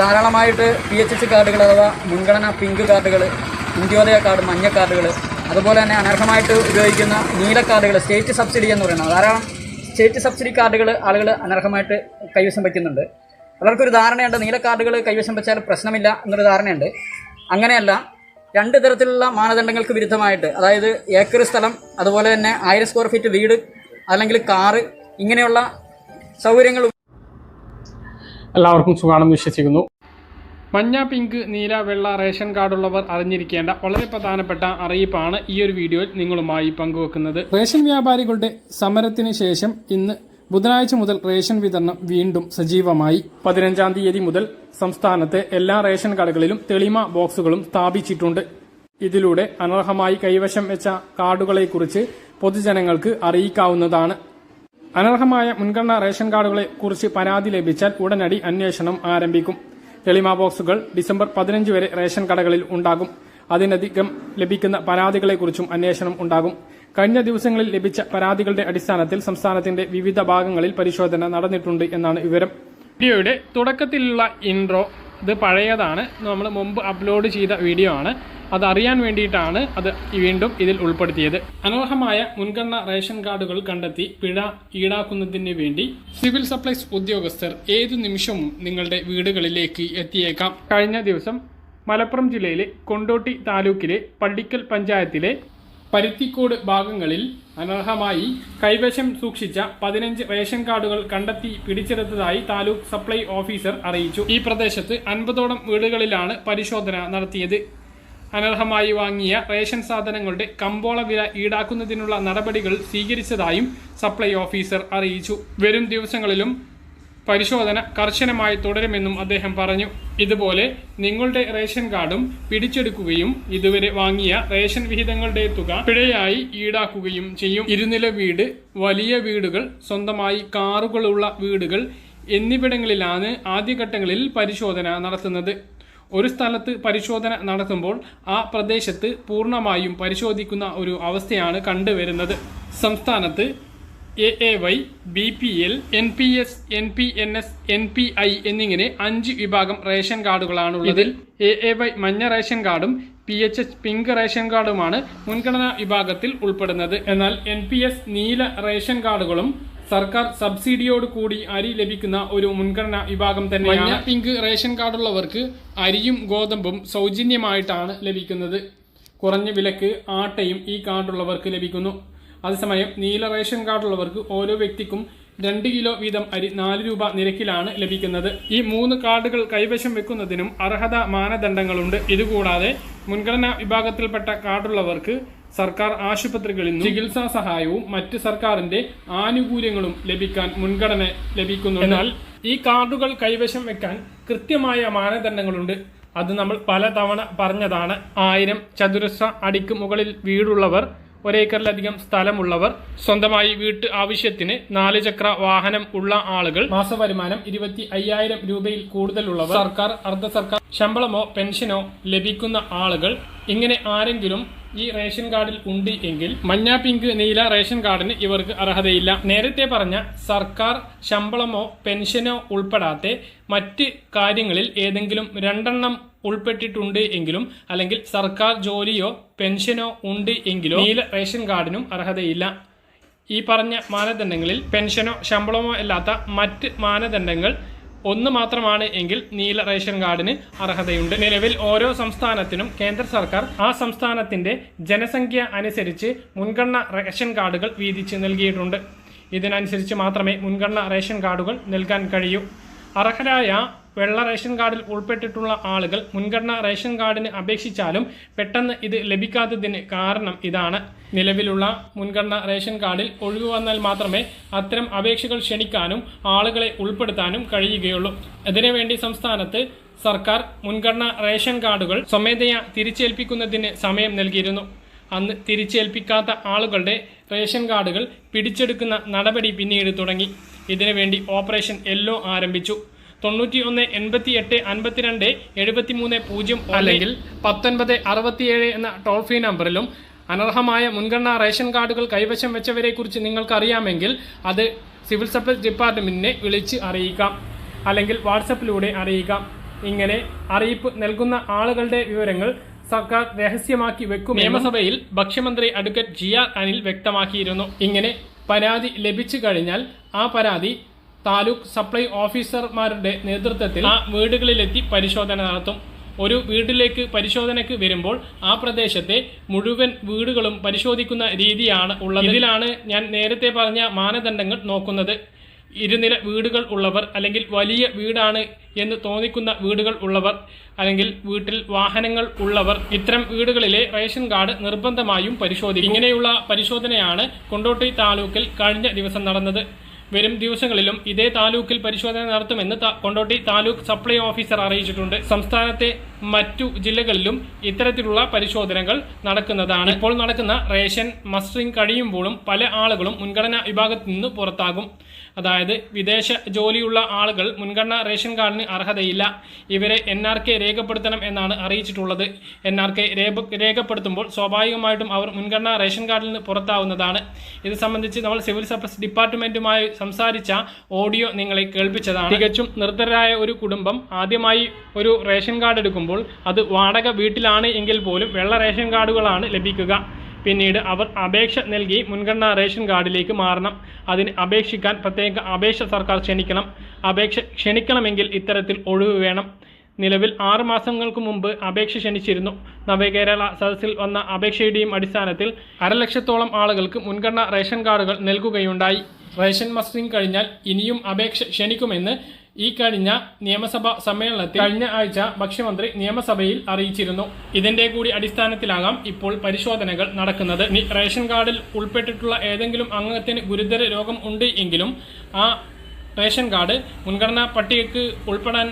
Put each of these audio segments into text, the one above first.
ധാരാളമായിട്ട് P H H കാർഡുകൾ അഥവാ മുൻഗണന പിങ്ക് കാർഡുകൾ ഇന്ത്യോദയ കാർഡ് മഞ്ഞ കാർഡുകൾ അതുപോലെ തന്നെ അനർഹമായിട്ട് ഉപയോഗിക്കുന്ന നീല കാർഡുകൾ സ്റ്റേറ്റ് സബ്സിഡി എന്ന് പറയുന്നത്. ധാരാളം സ്റ്റേറ്റ് സബ്സിഡി കാർഡുകൾ ആളുകൾ അനർഹമായിട്ട് കൈവശം വയ്ക്കുന്നുണ്ട്. പലർക്കൊരു ധാരണയുണ്ട് നീല കാർഡുകൾ കൈവശം വെച്ചാൽ പ്രശ്നമില്ല എന്നൊരു ധാരണയുണ്ട്. അങ്ങനെയല്ല രണ്ട് തരത്തിലുള്ള മാനദണ്ഡങ്ങൾക്ക് വിരുദ്ധമായിട്ട് അതായത് ഏക്കർ സ്ഥലം അതുപോലെ തന്നെ ആയിരം സ്ക്വയർ ഫീറ്റ് വീട് അല്ലെങ്കിൽ കാറ് ഇങ്ങനെയുള്ള സൗകര്യങ്ങൾ എല്ലാവർക്കും സുഖാണെന്ന് വിശ്വസിക്കുന്നു. മഞ്ഞ പിങ്ക് നീല വെള്ള റേഷൻ കാർഡുള്ളവർ അറിഞ്ഞിരിക്കേണ്ട വളരെ പ്രധാനപ്പെട്ട അറിയിപ്പാണ് ഈ ഒരു വീഡിയോയിൽ നിങ്ങളുമായി പങ്കുവെക്കുന്നത്. റേഷൻ വ്യാപാരികളുടെ സമരത്തിന് ശേഷം ഇന്ന് ബുധനാഴ്ച മുതൽ റേഷൻ വിതരണം വീണ്ടും സജീവമായി. പതിനഞ്ചാം തീയതി മുതൽ സംസ്ഥാനത്തെ എല്ലാ റേഷൻ കടകളിലും തെളിമ ബോക്സുകളും സ്ഥാപിച്ചിട്ടുണ്ട്. ഇതിലൂടെ അനർഹമായി കൈവശം വെച്ച കാർഡുകളെക്കുറിച്ച് പൊതുജനങ്ങൾക്ക് അറിയിക്കാവുന്നതാണ്. അനർഹമായ മുൻഗണനാ റേഷൻ കാർഡുകളെ കുറിച്ച് പരാതി ലഭിച്ചാൽ ഉടനടി അന്വേഷണം ആരംഭിക്കും. എളിമ ബോക്സുകൾ ഡിസംബർ പതിനഞ്ച് വരെ റേഷൻ കടകളിൽ ഉണ്ടാകും. അതിനധികം ലഭിക്കുന്ന പരാതികളെക്കുറിച്ചും അന്വേഷണം ഉണ്ടാകും. കഴിഞ്ഞ ദിവസങ്ങളിൽ ലഭിച്ച പരാതികളുടെ അടിസ്ഥാനത്തിൽ സംസ്ഥാനത്തിന്റെ വിവിധ ഭാഗങ്ങളിൽ പരിശോധന നടന്നിട്ടുണ്ട് എന്നാണ് വിവരം. വീഡിയോയുടെ തുടക്കത്തിലുള്ള ഇൻട്രോ ഇത് പഴയതാണ്. നമ്മൾ മുമ്പ് അപ്ലോഡ് ചെയ്ത വീഡിയോ ആണ്. അത് അറിയാൻ വേണ്ടിയിട്ടാണ് അത് വീണ്ടും ഇതിൽ ഉൾപ്പെടുത്തിയത്. അനർഹമായ മുൻഗണന റേഷൻ കാർഡുകൾ കണ്ടെത്തി പിഴ ഈടാക്കുന്നതിന് വേണ്ടി സിവിൽ സപ്ലൈസ് ഉദ്യോഗസ്ഥർ ഏതു നിമിഷവും നിങ്ങളുടെ വീടുകളിലേക്ക് എത്തിയേക്കാം. കഴിഞ്ഞ ദിവസം മലപ്പുറം ജില്ലയിലെ കൊണ്ടോട്ടി താലൂക്കിലെ പള്ളിക്കൽ പഞ്ചായത്തിലെ പരുത്തിക്കോട് ഭാഗങ്ങളിൽ അനർഹമായി കൈവശം സൂക്ഷിച്ച പതിനഞ്ച് റേഷൻ കാർഡുകൾ കണ്ടെത്തി പിടിച്ചെടുത്തതായി താലൂക്ക് സപ്ലൈ ഓഫീസർ അറിയിച്ചു. ഈ പ്രദേശത്ത് അൻപതോളം വീടുകളിലാണ് പരിശോധന നടത്തിയത്. അനർഹമായി വാങ്ങിയ റേഷൻ സാധനങ്ങളുടെ കമ്പോള വില ഈടാക്കുന്നതിനുള്ള നടപടികൾ സ്വീകരിച്ചതായും സപ്ലൈ ഓഫീസർ അറിയിച്ചു. വരും ദിവസങ്ങളിലും പരിശോധന കർശനമായി തുടരുമെന്നും അദ്ദേഹം പറഞ്ഞു. ഇതുപോലെ നിങ്ങളുടെ റേഷൻ കാർഡും പിടിച്ചെടുക്കുകയും ഇതുവരെ വാങ്ങിയ റേഷൻ വിഹിതങ്ങളുടെ തുക പിഴയായി ഈടാക്കുകയും ചെയ്യും. ഇരുനില വീട് വലിയ വീടുകൾ സ്വന്തമായി കാറുകളുള്ള വീടുകൾ എന്നിവിടങ്ങളിലാണ് ആദ്യഘട്ടങ്ങളിൽ പരിശോധന നടത്തുന്നത്. ഒരു സ്ഥലത്ത് പരിശോധന നടത്തുമ്പോൾ ആ പ്രദേശത്ത് പൂർണമായും പരിശോധിക്കുന്ന ഒരു അവസ്ഥയാണ് കണ്ടുവരുന്നത്. സംസ്ഥാനത്ത് A A Y B P L N P S N P N S N P I എന്നിങ്ങനെ അഞ്ച് വിഭാഗം റേഷൻ കാർഡുകളാണുള്ളത്. ഇതിൽ എ എ വൈ മഞ്ഞ റേഷൻ കാർഡും P H H pink ration കാർഡുമാണ് മുൻഗണനാ വിഭാഗത്തിൽ ഉൾപ്പെടുന്നത്. എന്നാൽ എൻ പി എസ് നീല റേഷൻ കാർഡുകളും സർക്കാർ സബ്സിഡിയോട് കൂടി അരി ലഭിക്കുന്ന ഒരു മുൻഗണന വിഭാഗം തന്നെയാണ് പിങ്ക് റേഷൻ കാർഡുള്ളവർക്ക് അരിയും ഗോതമ്പും സൗജന്യമായിട്ടാണ് ലഭിക്കുന്നത്. കുറഞ്ഞ വിലക്ക് ആട്ടയും ഈ കാർഡുള്ളവർക്ക് ലഭിക്കുന്നു. അതേസമയം നീല റേഷൻ കാർഡുള്ളവർക്ക് ഓരോ വ്യക്തിക്കും രണ്ട് കിലോ വീതം അരി നാല് രൂപ നിരക്കിലാണ് ലഭിക്കുന്നത്. ഈ മൂന്ന് കാർഡുകൾ കൈവശം വെക്കുന്നതിനും അർഹത മാനദണ്ഡങ്ങളുണ്ട്. ഇതുകൂടാതെ മുൻഗണനാ വിഭാഗത്തിൽപ്പെട്ട കാർഡുള്ളവർക്ക് സർക്കാർ ആശുപത്രികളിൽ നിന്നും ചികിത്സാ സഹായവും മറ്റ് സർക്കാരിന്റെ ആനുകൂല്യങ്ങളും ലഭിക്കാൻ മുൻഗണന ലഭിക്കുന്നു. എന്നാൽ ഈ കാർഡുകൾ കൈവശം വെക്കാൻ കൃത്യമായ മാനദണ്ഡങ്ങളുണ്ട്. അത് നമ്മൾ പലതവണ പറഞ്ഞതാണ്. ആയിരം ചതുരശ്ര അടിക്ക് മുകളിൽ വീടുള്ളവർ ഒരേക്കറിലധികം സ്ഥലമുള്ളവർ സ്വന്തമായി വീട്ട് ആവശ്യത്തിന് നാല് ചക്ര വാഹനം ഉള്ള ആളുകൾ മാസവരുമാനം ഇരുപത്തി അയ്യായിരം രൂപയിൽ കൂടുതലുള്ളവർ സർക്കാർ അർദ്ധ സർക്കാർ ശമ്പളമോ പെൻഷനോ ലഭിക്കുന്ന ആളുകൾ. ഇങ്ങനെ ആരെങ്കിലും ഈ റേഷൻ കാർഡിൽ ഉണ്ട് എങ്കിൽ മഞ്ഞ പിങ്ക് നീല റേഷൻ കാർഡിന് ഇവർക്ക് അർഹതയില്ല. നേരത്തെ പറഞ്ഞ സർക്കാർ ശമ്പളമോ പെൻഷനോ ഉൾപ്പെടാത്ത മറ്റ് കാര്യങ്ങളിൽ ഏതെങ്കിലും രണ്ടെണ്ണം ഉൾപ്പെട്ടിട്ടുണ്ട് എങ്കിലും അല്ലെങ്കിൽ സർക്കാർ ജോലിയോ പെൻഷനോ ഉണ്ട് എങ്കിലും നീല റേഷൻ കാർഡിനും അർഹതയില്ല. ഈ പറഞ്ഞ മാനദണ്ഡങ്ങളിൽ പെൻഷനോ ശമ്പളമോ അല്ലാത്ത മറ്റ് മാനദണ്ഡങ്ങൾ ഒന്ന് മാത്രമാണ് എങ്കിൽ നീല റേഷൻ കാർഡിന് അർഹതയുണ്ട്. നിലവിൽ ഓരോ സംസ്ഥാനത്തിനും കേന്ദ്ര സർക്കാർ ആ സംസ്ഥാനത്തിന്റെ ജനസംഖ്യ അനുസരിച്ച് മുൻഗണന റേഷൻ കാർഡുകൾ വീതിച്ച് നൽകിയിട്ടുണ്ട്. ഇതിനനുസരിച്ച് മാത്രമേ മുൻഗണന റേഷൻ കാർഡുകൾ നൽകാൻ കഴിയൂ. അർഹരായ വെള്ള റേഷൻ കാർഡിൽ ഉൾപ്പെട്ടിട്ടുള്ള ആളുകൾ മുൻഗണനാ റേഷൻ കാർഡിന് അപേക്ഷിച്ചാലും പെട്ടെന്ന് ഇത് ലഭിക്കാത്തതിന് കാരണം ഇതാണ്. നിലവിലുള്ള മുൻഗണനാ റേഷൻ കാർഡിൽ ഒഴിവ് വന്നാൽ മാത്രമേ അത്തരം അപേക്ഷകൾ ക്ഷണിക്കാനും ആളുകളെ ഉൾപ്പെടുത്താനും കഴിയുകയുള്ളൂ. അതിനുവേണ്ടി സംസ്ഥാനത്ത് സർക്കാർ മുൻഗണനാ റേഷൻ കാർഡുകൾ സ്വമേധയാ തിരിച്ചേൽപ്പിക്കുന്നതിന് സമയം നൽകിയിരുന്നു. അന്ന് തിരിച്ചേൽപ്പിക്കാത്ത ആളുകളുടെ റേഷൻ കാർഡുകൾ പിടിച്ചെടുക്കുന്ന നടപടി പിന്നീട് തുടങ്ങി. ഇതിനുവേണ്ടി ഓപ്പറേഷൻ യെല്ലോ ആരംഭിച്ചു. തൊണ്ണൂറ്റി ഒന്ന് എൺപത്തി എട്ട് അൻപത്തിരണ്ട് എഴുപത്തി മൂന്ന് പൂജ്യം അല്ലെങ്കിൽ പത്തൊൻപത് അറുപത്തിയേഴ് എന്ന ടോൾ ഫ്രീ നമ്പറിലും അനർഹമായ മുൻഗണനാ റേഷൻ കാർഡുകൾ കൈവശം വെച്ചവരെ കുറിച്ച് നിങ്ങൾക്ക് അറിയാമെങ്കിൽ അത് സിവിൽ സപ്ലൈസ് ഡിപ്പാർട്ട്മെന്റിനെ വിളിച്ച് അറിയിക്കാം. അല്ലെങ്കിൽ വാട്സപ്പിലൂടെ അറിയിക്കാം. ഇങ്ങനെ അറിയിപ്പ് നൽകുന്ന ആളുകളുടെ വിവരങ്ങൾ സർക്കാർ രഹസ്യമാക്കി വെക്കും നിയമസഭയിൽ ഭക്ഷ്യമന്ത്രി അഡ്വക്കേറ്റ് ജി ആർ അനിൽ വ്യക്തമാക്കിയിരുന്നു. ഇങ്ങനെ പരാതി ലഭിച്ചു കഴിഞ്ഞാൽ ആ പരാതി താലൂക്ക് സപ്ലൈ ഓഫീസർമാരുടെ നേതൃത്വത്തിൽ ആ വീടുകളിലെത്തി പരിശോധന നടത്തും. ഒരു വീട്ടിലേക്ക് പരിശോധനയ്ക്ക് വരുമ്പോൾ ആ പ്രദേശത്തെ മുഴുവൻ വീടുകളും പരിശോധിക്കുന്ന രീതിയാണ് ഉള്ളത്. ഇതിലാണ് ഞാൻ നേരത്തെ പറഞ്ഞ മാനദണ്ഡങ്ങൾ നോക്കുന്നത്. ഇരുനില വീടുകൾ ഉള്ളവർ അല്ലെങ്കിൽ വലിയ വീടാണ് എന്ന് തോന്നിക്കുന്ന വീടുകൾ ഉള്ളവർ അല്ലെങ്കിൽ വീട്ടിൽ വാഹനങ്ങൾ ഉള്ളവർ ഇത്തരം വീടുകളിലെ റേഷൻ കാർഡ് നിർബന്ധമായും പരിശോധിക്കും. ഇങ്ങനെയുള്ള പരിശോധനയാണ് കൊണ്ടോട്ടി താലൂക്കിൽ കഴിഞ്ഞ ദിവസം നടന്നത്. വരും ദിവസങ്ങളിലും ഇതേ താലൂക്കിൽ പരിശോധന നടത്തുമെന്ന് കൊണ്ടോട്ടി താലൂക്ക് സപ്ലൈ ഓഫീസർ അറിയിച്ചിട്ടുണ്ട്. സംസ്ഥാനത്തെ മറ്റു ജില്ലകളിലും ഇത്തരത്തിലുള്ള പരിശോധനകൾ നടക്കുന്നതാണ്. ഇപ്പോൾ നടക്കുന്ന റേഷൻ മസ്റ്ററിംഗ് കഴിയുമ്പോഴും പല ആളുകളും മുൻഗണനാ വിഭാഗത്തിൽ നിന്ന് പുറത്താകും. അതായത് വിദേശ ജോലിയുള്ള ആളുകൾ മുൻഗണന റേഷൻ കാർഡിന് അർഹതയില്ല. ഇവരെ എൻ ആർ കെ രേഖപ്പെടുത്തണം എന്നാണ് അറിയിച്ചിട്ടുള്ളത്. എൻ ആർ കെ രേഖപ്പെടുത്തുമ്പോൾ സ്വാഭാവികമായിട്ടും അവർ മുൻഗണന റേഷൻ കാർഡിൽ നിന്ന് പുറത്താവുന്നതാണ്. ഇത് സംബന്ധിച്ച് നമ്മൾ സിവിൽ സപ്ലൈസ് ഡിപ്പാർട്ട്മെന്റുമായി സംസാരിച്ച ഓഡിയോ നിങ്ങളെ കേൾപ്പിച്ചതാണ്. തികച്ചും നിർദ്ധരായ ഒരു കുടുംബം ആദ്യമായി ഒരു റേഷൻ കാർഡ് എടുക്കുമ്പോൾ അത് വാടക വീട്ടിലാണ് എങ്കിൽ പോലും വെള്ള റേഷൻ കാർഡുകളാണ് ലഭിക്കുക. പിന്നീട് അവർ അപേക്ഷ നൽകി മുൻഗണനാ റേഷൻ കാർഡിലേക്ക് മാറണം. അതിന് അപേക്ഷിക്കാൻ പ്രത്യേക അപേക്ഷ സർക്കാർ ക്ഷണിക്കണം. അപേക്ഷ ക്ഷണിക്കണമെങ്കിൽ ഇത്തരത്തിൽ ഒഴിവ് വേണം. നിലവിൽ ആറ് മാസങ്ങൾക്ക് മുമ്പ് അപേക്ഷ ക്ഷണിച്ചിരുന്നു. നവകേരള സദസ്സിൽ വന്ന അപേക്ഷയുടെയും അടിസ്ഥാനത്തിൽ അരലക്ഷത്തോളം ആളുകൾക്ക് മുൻഗണനാ റേഷൻ കാർഡുകൾ നൽകുകയുണ്ടായി. റേഷൻ മസ്റ്ററിംഗ് കഴിഞ്ഞാൽ ഇനിയും അപേക്ഷ ക്ഷണിക്കുമെന്ന് ഈ കഴിഞ്ഞ നിയമസഭാ സമ്മേളനത്തിൽ കഴിഞ്ഞ ആഴ്ച ഭക്ഷ്യമന്ത്രി നിയമസഭയിൽ അറിയിച്ചിരുന്നു. ഇതിന്റെ കൂടി അടിസ്ഥാനത്തിലാകാം ഇപ്പോൾ പരിശോധനകൾ നടക്കുന്നത്. റേഷൻ കാർഡിൽ ഉൾപ്പെട്ടിട്ടുള്ള ഏതെങ്കിലും അംഗത്തിന് ഗുരുതര രോഗം ഉണ്ട് എങ്കിലും ആ റേഷൻ കാർഡ് മുൻഗണനാ പട്ടികയ്ക്ക് ഉൾപ്പെടാൻ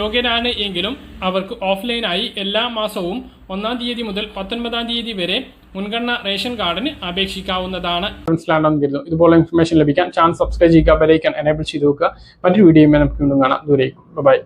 യോഗ്യരാണ് എങ്കിലും അവർക്ക് ഓഫ്ലൈനായി എല്ലാ മാസവും ഒന്നാം തീയതി മുതൽ പത്തൊൻപതാം തീയതി വരെ മുൻഗണന റേഷൻ കാർഡിന് അപേക്ഷിക്കാവുന്നതാണ്. മനസ്സിലാണെന്ന് കരുതുന്നു. ഇതുപോലെ ഇൻഫർമേഷൻ ലഭിക്കാൻ ചാനൽ സബ്സ്ക്രൈബ് ചെയ്യുക ബെലൈക്കൻ എനേബിൾ ചെയ്ത് വെക്കുക. മറ്റൊരു വീഡിയോയുമായി നമുക്ക് വീണ്ടും കാണാം. ദൂരേക്കും. ബൈ